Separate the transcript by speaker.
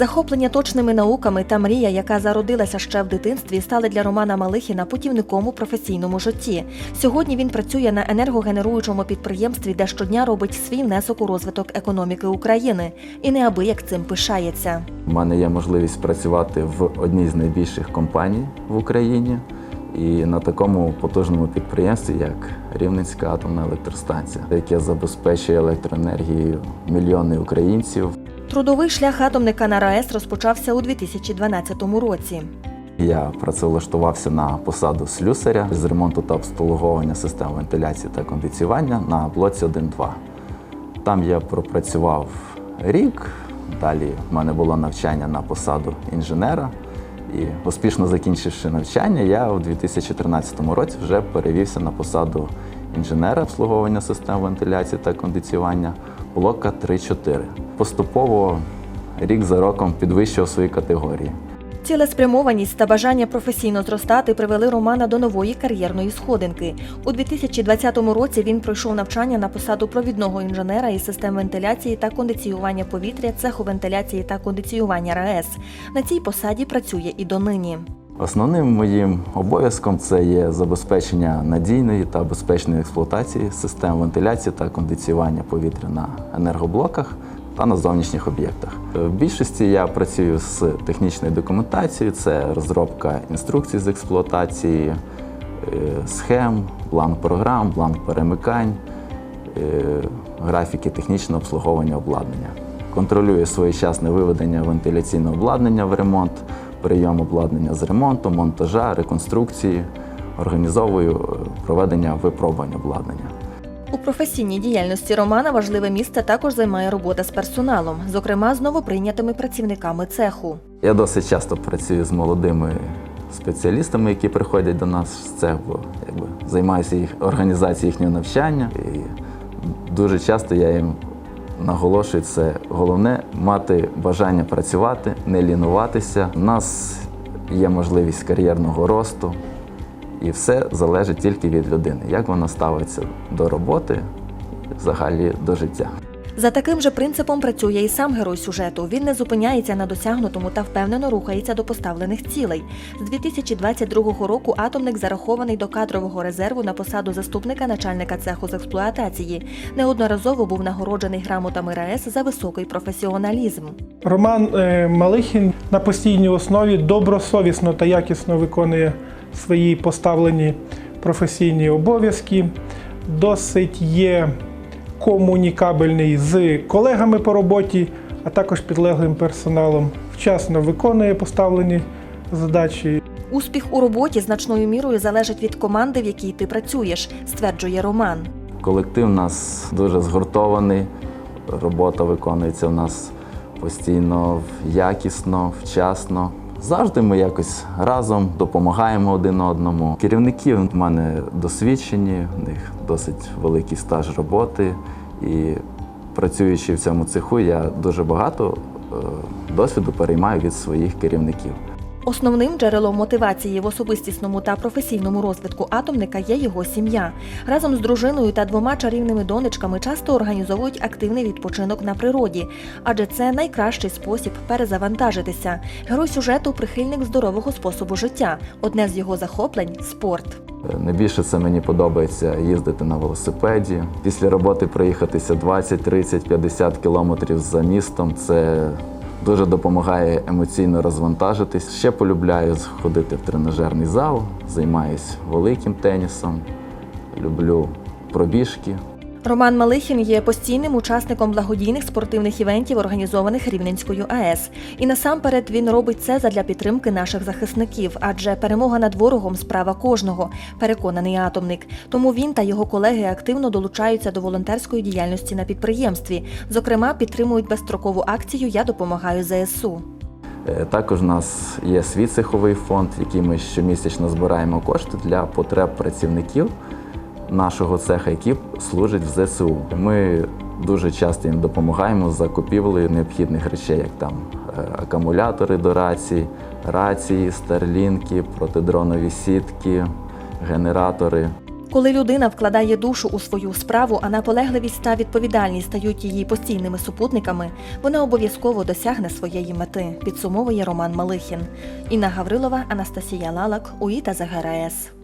Speaker 1: Захоплення точними науками та мрія, яка зародилася ще в дитинстві, стали для Романа Малихіна путівником у професійному житті. Сьогодні він працює на енергогенеруючому підприємстві, де щодня робить свій внесок у розвиток економіки України і неабияк цим пишається.
Speaker 2: У мене є можливість працювати в одній з найбільших компаній в Україні і на такому потужному підприємстві, як Рівненська атомна електростанція, яке забезпечує електроенергією мільйони українців.
Speaker 1: Трудовий шлях атомника на РАЕС розпочався у 2012 році.
Speaker 2: Я працевлаштувався на посаду слюсаря з ремонту та обслуговування систем вентиляції та кондиціювання на блоці 1-2. Там я пропрацював рік. Далі в мене було навчання на посаду інженера. І успішно закінчивши навчання, я у 2013 році вже перевівся на посаду інженера обслуговування систем вентиляції та кондиціювання блока 3-4. Поступово рік за роком підвищував свої категорії.
Speaker 1: Цілеспрямованість та бажання професійно зростати привели Романа до нової кар'єрної сходинки. У 2020 році він пройшов навчання на посаду провідного інженера із систем вентиляції та кондиціювання повітря цеху вентиляції та кондиціювання РАЕС. На цій посаді працює і донині.
Speaker 2: Основним моїм обов'язком це є забезпечення надійної та безпечної експлуатації систем вентиляції та кондиціювання повітря на енергоблоках та на зовнішніх об'єктах. В більшості я працюю з технічною документацією, це розробка інструкцій з експлуатації, е, схем, план програм, план перемикань, е, графіки технічного обслуговування обладнання. Контролює своєчасне виведення вентиляційного обладнання в ремонт, прийом обладнання з ремонту, монтажа, реконструкції, організовую е, проведення випробувань обладнання.
Speaker 1: У професійній діяльності Романа важливе місце також займає робота з персоналом, зокрема з новоприйнятими працівниками цеху.
Speaker 2: Я досить часто працюю з молодими спеціалістами, які приходять до нас в цех, бо якби займаюся їх організацією їхнього навчання. І дуже часто я їм наголошую, це головне мати бажання працювати, не лінуватися. У нас є можливість кар'єрного росту, і все залежить тільки від людини, як вона ставиться до роботи, взагалі до життя.
Speaker 1: За таким же принципом працює і сам герой сюжету. Він не зупиняється на досягнутому та впевнено рухається до поставлених цілей. З 2022 року атомник зарахований до кадрового резерву на посаду заступника начальника цеху з експлуатації. Неодноразово був нагороджений грамотами РаЕС за високий професіоналізм.
Speaker 3: Роман е, Малихін на постійній основі добросовісно та якісно виконує свої поставлені професійні обов'язки. Досить є комунікабельний з колегами по роботі, а також підлеглим персоналом. Вчасно виконує поставлені задачі.
Speaker 1: Успіх у роботі значною мірою залежить від команди, в якій ти працюєш, стверджує Роман.
Speaker 2: Колектив у нас дуже згуртований, робота виконується у нас постійно якісно, вчасно. Завжди ми якось разом допомагаємо один одному. Керівники в мене досвідчені, в них досить великий стаж роботи. І працюючи в цьому цеху, я дуже багато е, досвіду переймаю від своїх керівників.
Speaker 1: Основним джерелом мотивації в особистісному та професійному розвитку атомника є його сім'я. Разом з дружиною та двома чарівними донечками часто організовують активний відпочинок на природі, адже це найкращий спосіб перезавантажитися. Герой сюжету прихильник здорового способу життя. Одне з його захоплень спорт.
Speaker 2: Найбільше це мені подобається їздити на велосипеді. Після роботи проїхатися 20, 30, 50 кілометрів за містом. Це дуже допомагає емоційно розвантажитись. Ще полюбляю ходити в тренажерний зал, займаюся великим тенісом, люблю пробіжки.
Speaker 1: Роман Малихін є постійним учасником благодійних спортивних івентів, організованих Рівненською АЕС. І насамперед він робить це задля підтримки наших захисників, адже перемога над ворогом справа кожного, переконаний атомник. Тому він та його колеги активно долучаються до волонтерської діяльності на підприємстві. Зокрема, підтримують безстрокову акцію Я допомагаю ЗСУ.
Speaker 2: Е, Також у нас є свій цеховий фонд, який ми щомісячно збираємо кошти для потреб працівників нашого цеха, які служать в ЗСУ. Ми дуже часто їм допомагаємо з закупівлею необхідних речей, як там е, акумулятори до рацій, рації, старлінки, протидронові сітки, генератори.
Speaker 1: Коли людина вкладає душу у свою справу, а наполегливість та відповідальність стають її постійними супутниками, вона обов'язково досягне своєї мети, підсумовує Роман Малихін. Інна Гаврилова, Анастасія Лалак, УІТА ЗГРС.